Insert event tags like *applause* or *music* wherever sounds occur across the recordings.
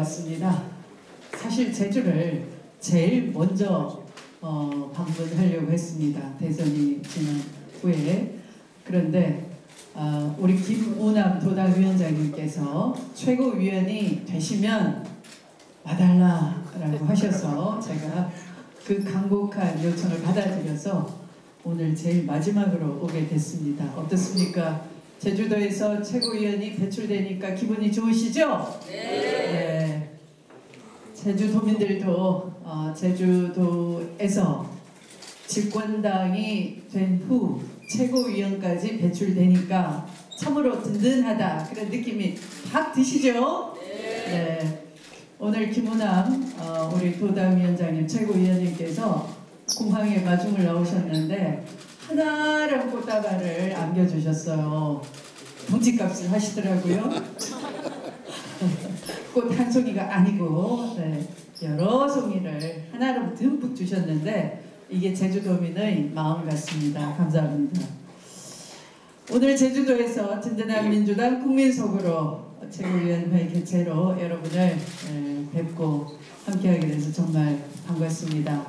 왔습니다. 사실 제주를 제일 먼저 어, 방문하려고 했습니다. 대선이 지난 후에 그런데 아, 우리 김우남 도당위원장님께서 최고위원이 되시면 와달라라고 하셔서 제가 그 간곡한 요청을 받아들여서 오늘 제일 마지막으로 오게 됐습니다. 어떻습니까? 제주도에서 최고위원이 배출되니까 기분이 좋으시죠? 네. 제주도민들도 어, 제주도에서 집권당이 된 후 최고위원까지 배출되니까 참으로 든든하다 그런 느낌이 확 드시죠? 네. 오늘 김우남 어, 우리 도당위원장님 최고위원님께서 공항에 마중을 나오셨는데 하나랑 꽃다발을 안겨주셨어요. 동지값을 하시더라고요. 꽃한 송이가 아니고 네, 여러 송이를 하나로 듬뿍 주셨는데 이게 제주도민의 마음 같습니다. 감사합니다. 오늘 제주도에서 든든한 민주당 국민 속으로 최고위원회 개최로 여러분을 에, 뵙고 함께하게 돼서 정말 반갑습니다.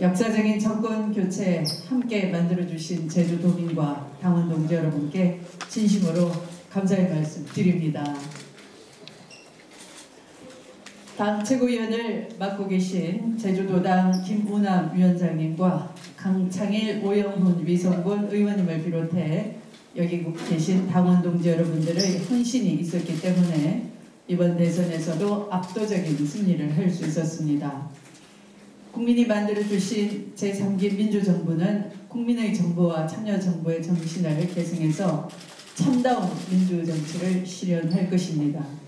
역사적인 정권 교체 함께 만들어주신 제주도민과 당원 동지 여러분께 진심으로 감사의 말씀 드립니다. 당 최고위원을 맡고 계신 제주도당 김우남 위원장님과 강창일, 오영훈, 위성곤 의원님을 비롯해 여기 계신 당원 동지 여러분들의 헌신이 있었기 때문에 이번 대선에서도 압도적인 승리를 할 수 있었습니다. 국민이 만들어주신 제3기 민주정부는 국민의 정부와 참여정부의 정신을 계승해서 참다운 민주정치를 실현할 것입니다.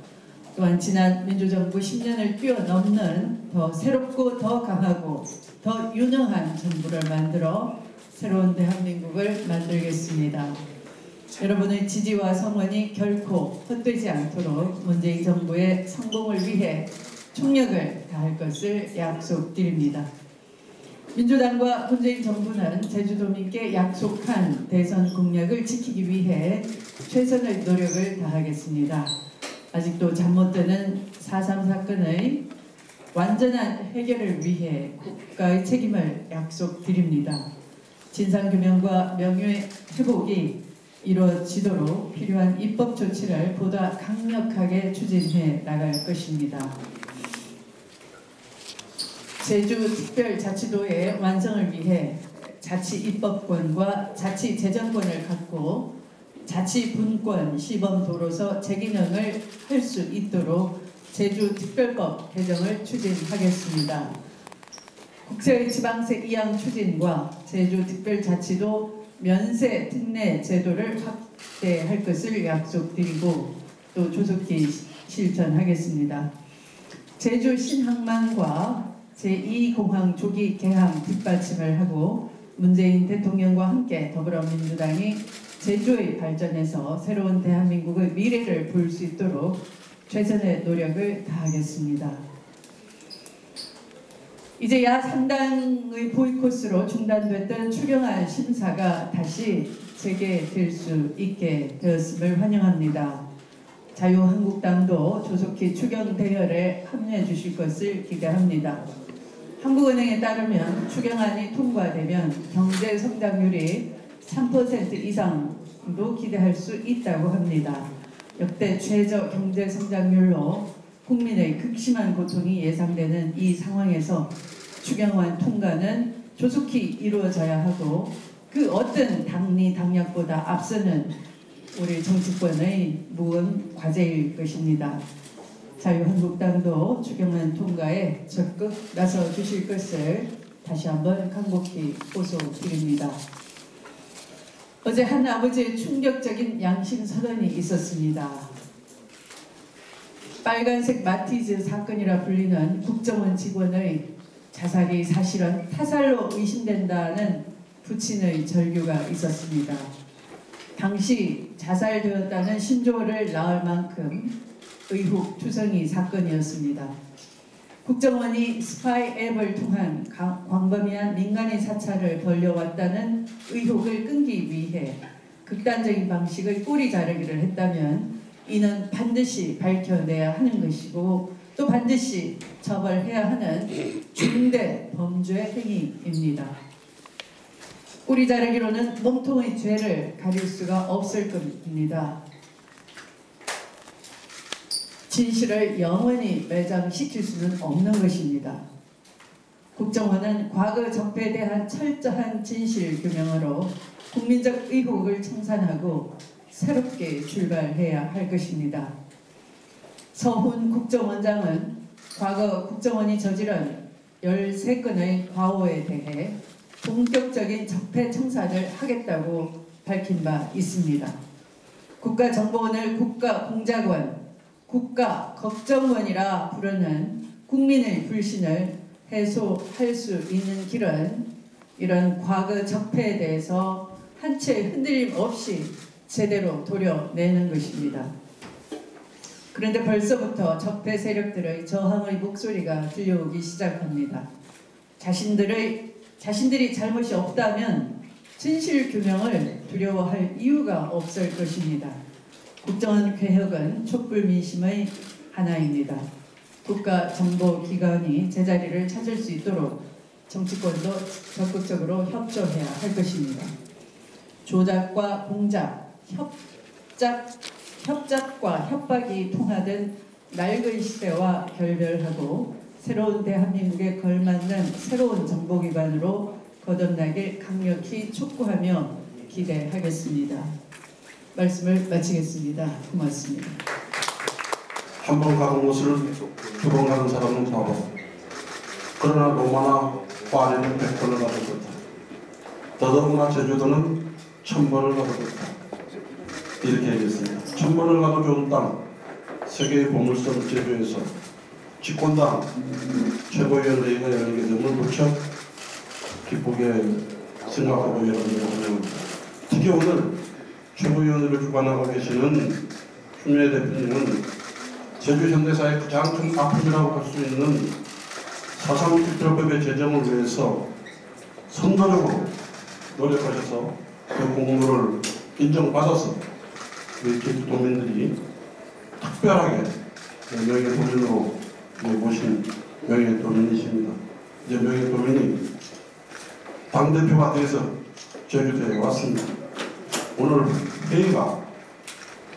또한 지난 민주정부 10년을 뛰어넘는 더 새롭고 더 강하고 더 유능한 정부를 만들어 새로운 대한민국을 만들겠습니다. 여러분의 지지와 성원이 결코 헛되지 않도록 문재인 정부의 성공을 위해 총력을 다할 것을 약속드립니다. 민주당과 문재인 정부는 제주도민께 약속한 대선 공약을 지키기 위해 최선의 노력을 다하겠습니다. 아직도 드는 4.3 사건의 완전한 해결을 위해 국가의 책임을 약속드립니다. 진상규명과 명예 회복이 이루어지도록 필요한 입법 조치를 보다 강력하게 추진해 나갈 것입니다. 제주특별자치도의 완성을 위해 자치 입법권과 자치 재정권을 갖고 자치 분권 시범 도로서 재기능을 할 수 있도록 제주특별법 개정을 추진하겠습니다. 국세의 지방세 이양 추진과 제주특별자치도 면세 특례 제도를 확대할 것을 약속드리고 또 조속히 실천하겠습니다. 제주 신항만과 제2공항 조기 개항 뒷받침을 하고 문재인 대통령과 함께 더불어민주당이 제주의 발전에서 새로운 대한민국의 미래를 볼 수 있도록 최선의 노력을 다하겠습니다. 이제 야 상당의 보이콧으로 중단됐던 추경안 심사가 다시 재개될 수 있게 되었음을 환영합니다. 자유한국당도 조속히 추경 대열에 합류해 주실 것을 기대합니다. 한국은행에 따르면 추경안이 통과되면 경제 성장률이 3% 이상 도 기대할 수 있다고 합니다. 역대 최저 경제 성장률로 국민의 극심한 고통이 예상되는 이 상황에서 추경안 통과는 조속히 이루어져야 하고 그 어떤 당리 당략보다 앞서는 우리 정치권의 무언 과제일 것입니다. 자유한국당도 추경안 통과에 적극 나서 주실 것을 다시 한번 간곡히 호소드립니다. 어제 한 아버지의 충격적인 양심 선언이 있었습니다. 빨간색 마티즈 사건이라 불리는 국정원 직원의 자살이 사실은 타살로 의심된다는 부친의 절규가 있었습니다. 당시 자살되었다는 신조를 낳을 만큼 의혹 투성이 사건이었습니다. 국정원이 스파이 앱을 통한 가- 광범위한 민간인 사찰을 벌려왔다는 의혹을 끈기 위해 극단적인 방식의 꼬리 자르기를 했다면 이는 반드시 밝혀내야 하는 것이고 또 반드시 처벌해야 하는 중대 범죄 행위입니다. 꼬리 자르기로는 몸통의 죄를 가릴 수가 없을 겁니다. 진실을 영원히 매장시킬 수는 없는 것입니다. 국정원은 과거 적폐에 대한 철저한 진실 규명으로 국민적 의혹을 청산하고 새롭게 출발해야 할 것입니다. 서훈 국정원장은 과거 국정원이 저지른 13건의 과오에 대해 본격적인 적폐 청산을 하겠다고 밝힌 바 있습니다. 국가정보원을 국가공작원, 국가 걱정원이라 부르는 국민의 불신을 해소할 수 있는 길은 이런 과거 적폐에 대해서 한채 흔들림 없이 제대로 도려내는 것입니다. 그런데 벌써부터 적폐 세력들의 저항의 목소리가 들려오기 시작합니다. 자신들의 자신들이 잘못이 없다면 진실 규명을 두려워할 이유가 없을 것입니다. 국정원 개혁은 촛불 민심의 하나입니다. 국가정보기관이 제자리를 찾을 수 있도록 정치권도 적극적으로 협조해야 할 것입니다. 조작과 공작, 협작, 협작과 협박이 통하던 낡은 시대와 결별하고 새로운 대한민국에 걸맞는 새로운 정보기관으로 거듭나길 강력히 촉구하며 기대하겠습니다. 말씀을 마치겠습니다. 고맙습니다. 한 번 가는 곳을 두 번 가는 사람은 바보. 그러나 로마나 파리는 백 번을 가도 좋다. 더더구나 제주도는 천 번을 가도 좋다. 이렇게 얘기했습니다. 천 번을 가도 좋은 땅, 세계의 보물섬 제주에서 집권당 최고위원회의가 열리게 됨을 무척 기쁘게 생각하고 여러분을 환영합니다. 특히 오늘 최고위원회를 주관하고 계시는 추미애 대표님은 제주 현대사의 가장 큰 아픔이라고 할 수 있는 사상 필터법의 제정을 위해서 선도적으로 노력하셔서 그 공로를 인정받아서 우리 제주 도민들이 특별하게 명예 도민으로 모신 명예 도민이십니다. 이제 명예 도민이 당대표가 돼서 제주도에 왔습니다. 오늘 회의가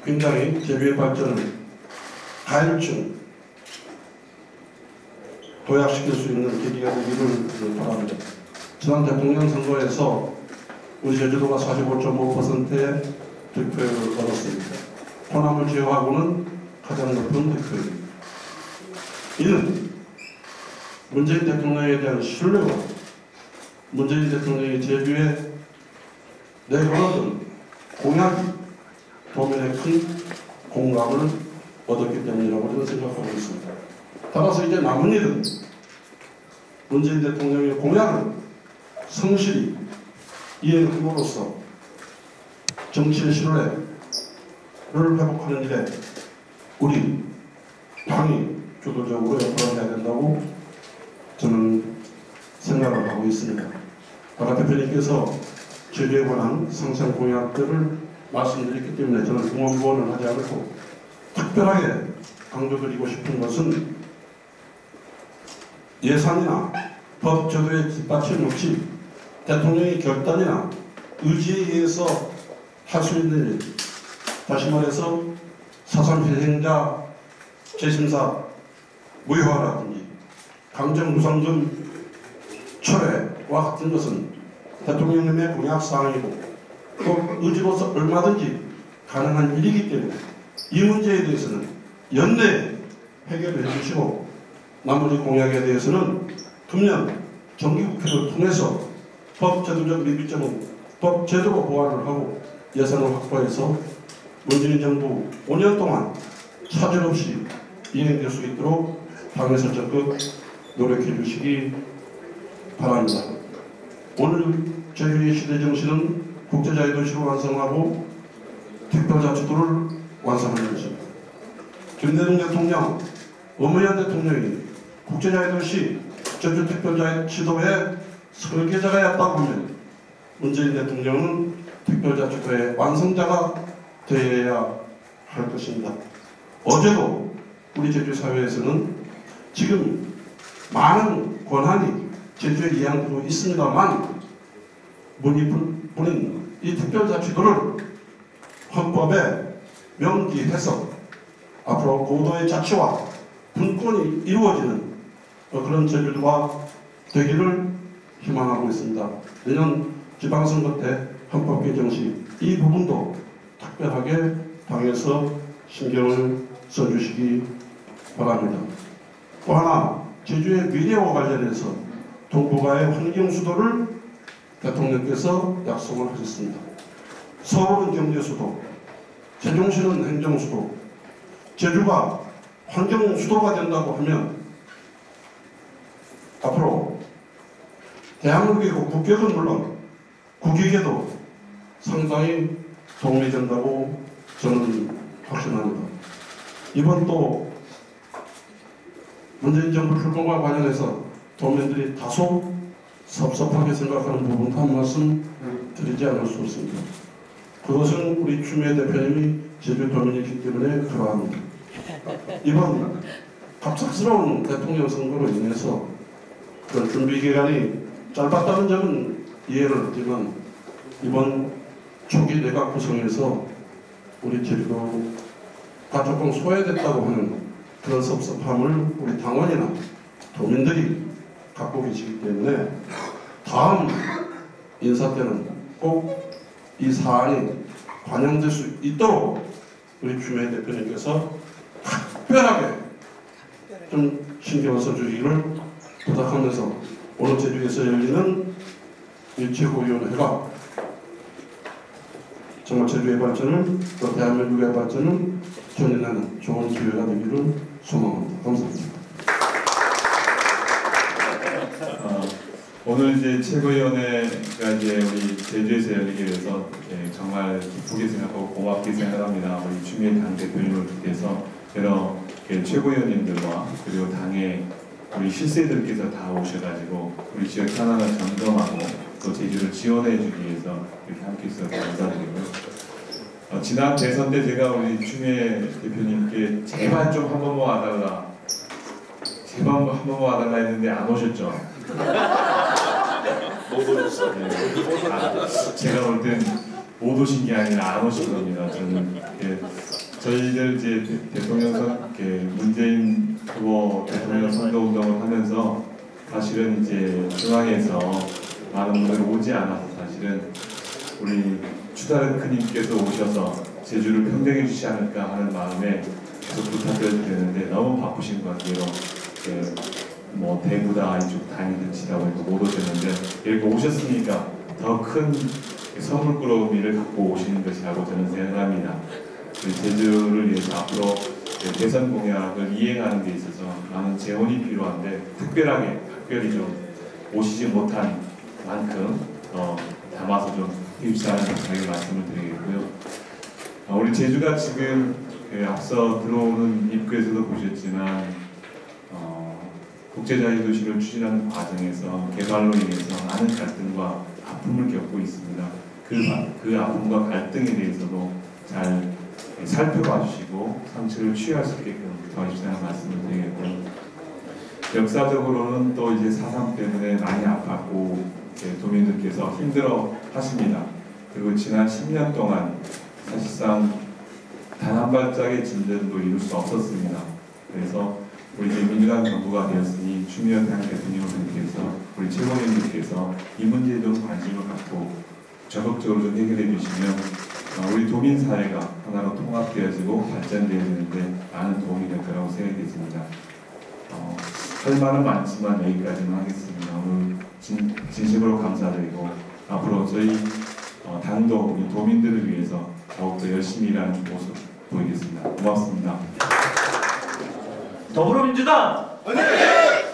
굉장히 제주의 발전을 가일층 도약시킬 수 있는 계기가 되기를 바랍니다. 지난 대통령 선거에서 우리 제주도가 45.5%의 득표율을 얻었습니다. 호남을 제외하고는 가장 높은 득표율입니다. 이는 문재인 대통령에 대한 신뢰와 문재인 대통령이 제주에 내걸었던 공약이 도민의 큰 공감을 얻었기 때문이라고 저는 생각하고 있습니다. 따라서 이제 남은 일은 문재인 대통령의 공약을 성실히 이행함으로써 정치의 신뢰를 회복하는 일에 우리 당이 주도적으로 역할을 해야 된다고 저는 생각을 하고 있습니다. 아까 대표님께서 제주에 관한 상생 공약들을 말씀드렸기 때문에 저는 공원부원을 하지 않고 특별하게 강조드리고 싶은 것은 예산이나 법 제도의 뒷받침 없이 대통령의 결단이나 의지에 의해서 할 수 있는 일. 다시 말해서 사상실행자 재심사 무효화라든지 강정무상금 철회와 같은 것은 대통령님의 공약사항이고 또 의지로서 얼마든지 가능한 일이기 때문에 이 문제에 대해서는 연내 해결을 해주시고 나머지 공약에 대해서는 금년 정기국회를 통해서 법 제도적 미비점은 법 제도로 보완을 하고 예산을 확보해서 문재인 정부 5년 동안 차질 없이 이행될 수 있도록 당에서 적극 노력해 주시기 바랍니다. 오늘 제주의 시대 정신은 국제자유 도시로 완성하고 특별자치도를 완성하는 것입니다. 김대중 대통령, 노무현 대통령이 국제자유 도시 제주 특별자치도의 설계자가였다고 하면 문재인 대통령은 특별자치도의 완성자가 되어야 할 것입니다. 어제도 우리 제주 사회에서는 지금 많은 권한이 제주에 이양되고 있습니다만 문의뿐인 이 특별자치도를 헌법에 명기해서 앞으로 고도의 자치와 분권이 이루어지는 그런 제주도가 되기를 희망하고 있습니다. 내년 지방선거 때 헌법 개정 시 이 부분도 특별하게 당에서 신경을 써주시기 바랍니다. 또 하나 제주의 미래와 관련해서 동북아의 환경 수도를 대통령께서 약속을 하셨습니다. 서울은 경제 수도, 세종시는 행정 수도, 제주가 환경 수도가 된다고 하면 앞으로 대한민국의 국격은 물론 국익에도 상당히 도움이 된다고 저는 확신합니다. 이번 또 문재인 정부 출범과 관련해서 도민들이 다소 섭섭하게 생각하는 부분도 한 말씀 드리지 않을 수 없습니다. 그것은 우리 추미애 대표님이 제주 도민이기 때문에 그러합니다. 이번 갑작스러운 대통령 선거로 인해서 그 준비 기간이 짧았다는 점은 이해를 하지만 이번 초기 내각 구성에서 우리 제주도가 조금 소외됐다고 하는 그런 섭섭함을 우리 당원이나 도민들이 갖고 계시기 때문에 다음 인사 때는 꼭 이 사안이 반영될 수 있도록 우리 추미애 대표님께서 특별하게 좀 신경을 써주기를 부탁하면서 오늘 제주에서 열리는 이 최고위원회가 정말 제주의 발전을 또 대한민국의 발전을 견인하는 좋은 기회가 되기를 소망합니다. 감사합니다. 어, 오늘 이제 최고위원회가 이제 우리 제주에서 열리게 돼서 예, 정말 기쁘게 생각하고 고맙게 생각합니다. 우리 추미애 당 대표님을 비롯해서 여러 예, 최고위원님들과 그리고 당의 우리 실세들께서 다 오셔가지고 우리 지역 하나하나 점검하고 또 제주를 지원해주기 위해서 이렇게 함께 해주셔서 감사드리고요. 어, 지난 대선 때 제가 우리 추미애 대표님께 제발 좀 한 번만 와달라 제발 한 번만 와달라 했는데 안 오셨죠? 못 *laughs* 오셨어. 제가 볼 땐 못 오신 게 아니라 안 오신 겁니다. 저는 예, 저희들 이제 대- 대통령 선, 이렇게 문재인 후보 대통령 선거 운동을 하면서 사실은 이제 중앙에서 많은 분들이 오지 않아서 사실은 우리 추다른 크님께서 오셔서 제주를 평정해 주시지 않을까 하는 마음에 계속 부탁을 드렸는데 너무 바쁘신 것 같아요. 그, 뭐 대구다 이쪽 다니듯이다 보니까 못 오셨는데 이렇게 오셨으니까 더 큰 선물꾸러미를 갖고 오시는 것이라고 저는 생각합니다. 그 제주를 위해서 앞으로 그 대선 공약을 이행하는 데 있어서 많은 재원이 필요한데 특별하게 특별히 좀 오시지 못한 만큼 어, 담아서 좀 입사하는 감사하게 말씀을 드리겠고요. 어, 우리 제주가 지금 그 앞서 들어오는 입구에서도 보셨지만 어, 국제자유도시를 추진하는 과정에서 개발로 인해서 많은 갈등과 아픔을 겪고 있습니다. 그, 바- 그 아픔과 갈등에 대해서도 잘 살펴봐 주시고 상처를 취할 수 있게끔 도와주시는 말씀을 드리겠고요. 역사적으로는 또 이제 사상 때문에 많이 아팠고 도민들께서 힘들어 하십니다. 그리고 지난 10년 동안 사실상 단 한 발짝의 진전도 이룰 수 없었습니다. 그래서 우리 이제 민주당 정부가 되었으니 추미애 당 대통령님께서 우리 최고위원님께서 이 문제에 좀 관심을 갖고 적극적으로 좀 해결해 주시면 어, 우리 도민 사회가 하나로 통합되어지고 발전되어야 되는데 많은 도움이 될 거라고 생각이 듭니다. 어, 할 말은 많지만 여기까지만 하겠습니다. 오늘 진, 진심으로 감사드리고 앞으로 저희 어, 당도 우리 도민들을 위해서 더욱더 열심히 일하는 모습 보이겠습니다. 고맙습니다. 더불어민주당 네.